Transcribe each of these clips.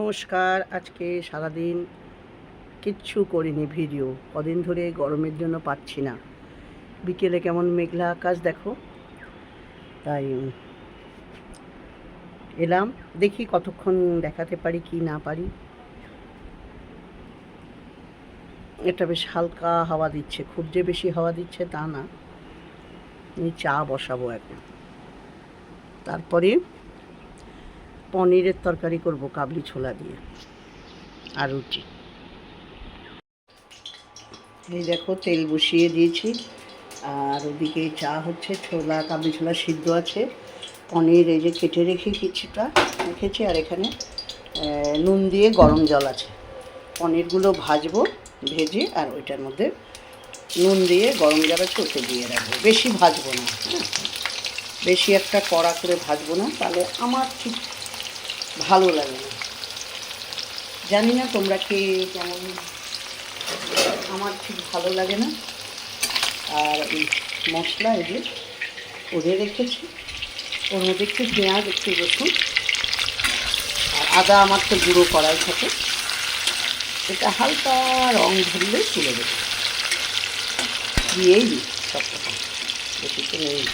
নমস্কার, আজকে সারাদিন কিচ্ছু করিনি ভিডিও। কদিন ধরে গরমের জন্য পাচ্ছি না। বিকেলে কেমন মেঘলা আকাশ দেখো। তাই এলাম, দেখি কতক্ষণ দেখাতে পারি কি না পারি। এটা বেশ হালকা হাওয়া দিচ্ছে। খুব যে বেশি হাওয়া দিচ্ছে তা না। চা বসাবো এখন। তারপরে পনিরের তরকারি করব, কাবলি ছোলা দিয়ে আর রুটি। এই দেখো, তেল বসিয়ে দিয়েছি। আর ওদিকে চা হচ্ছে, ছোলা, কাবলি ছোলা সিদ্ধ আছে। পনির এই যে কেটে রেখে কিছুটা রেখেছি, আর এখানে নুন দিয়ে গরম জল আছে। পনিরগুলো ভাজবো, ভেজে, আর ওইটার মধ্যে নুন দিয়ে গরম জল ওতে দিয়ে রাখব। বেশি ভাজবো না হ্যাঁ। বেশি একটা কড়া করে ভাজবো না, তাহলে আমার ঠিক ভালো লাগে। না জানি না তোমরা কে, কেমন। আমার ঠিক ভালো লাগে না। আর মশলা এই যে ওরে রেখেছি। ওর মধ্যে একটু পেঁয়াজ, একটু রসুন। আর আদা আমার তো গুঁড়ো করাই থাকে। এটা হালকা রং ধরলে তুলে দেবো দিয়েই দিই সব রকম বেশি তো নেই।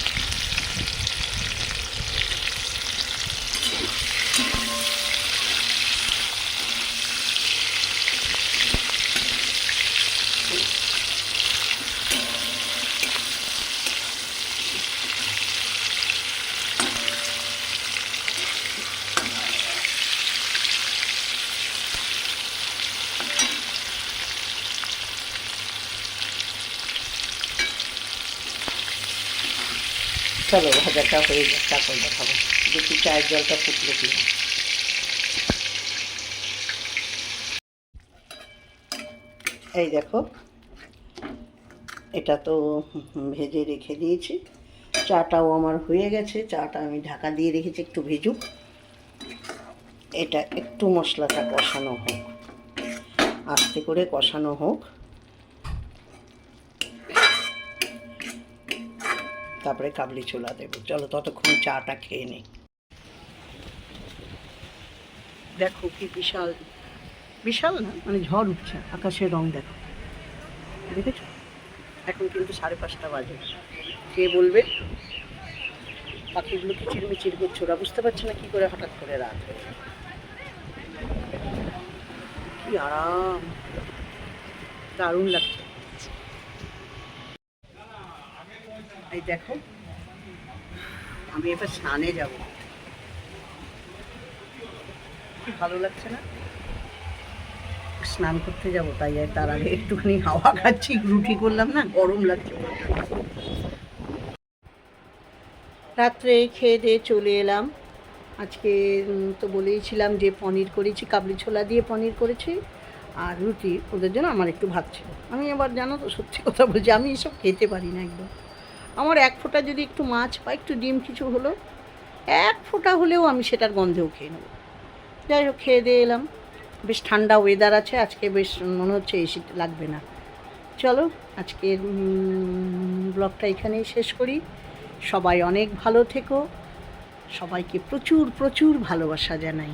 চলো ভাজাটা হয়ে যাক, তারপর দেখাবো দেখি চায়ের জলটা ফুটলো কি। এই দেখো, এটা তো ভেজে রেখে দিয়েছি। চাটাও আমার হয়ে গেছে, চাটা আমি ঢাকা দিয়ে রেখেছি একটু ভেজুক। এটা একটু মশলাটা কষানো হোক, আস্তে করে কষানো হোক। তারপরে কাবলি ছোলা দেবো। চলো ততক্ষণ চাটা খেয়ে নিই। দেখো কি বিশাল বিশাল না? মানে ঝড় উঠছে, আকাশের রং দেখো। দেখেছ? এখন কিন্তু সাড়ে পাঁচটা বাজে। কে বলবে? পাখিগুলো কিচির মিচির করছে ওরা বুঝতে পারছে না কি করে হঠাৎ করে রাত কি আরাম। দারুণ লাগছে। এই দেখো, আমি এবার স্নানে যাব। ভালো লাগছে না? স্নান করতে যাব, তাই তার আগে একটুখানি হাওয়া খাচ্ছি, রুটি করলাম না, গরম লাগছে। রাত্রে খেয়ে দিয়ে চলে এলাম। আজকে তো বলেইছিলাম যে পনির করেছি, কাবলি ছোলা দিয়ে পনির করেছি, আর রুটি, ওদের জন্য আমার একটু ভাত ছিল। আমি আবার জানো তো, সত্যি কথা বলছি, আমি এসব খেতে পারি না একদম। আমার এক ফোঁটা যদি একটু মাছ বা একটু ডিম কিছু হলো, এক ফোঁটা হলেও আমি সেটার গন্ধেও খেয়ে নেব। যাই হোক, খেয়ে দিয়ে এলাম। বেশ ঠান্ডা ওয়েদার আছে, আজকে বেশ মনে হচ্ছে এসি লাগবে না। চলো, আজকের ব্লগটা এখানেই শেষ করি। সবাই অনেক ভালো থেকো। সবাইকে প্রচুর প্রচুর ভালোবাসা জানাই।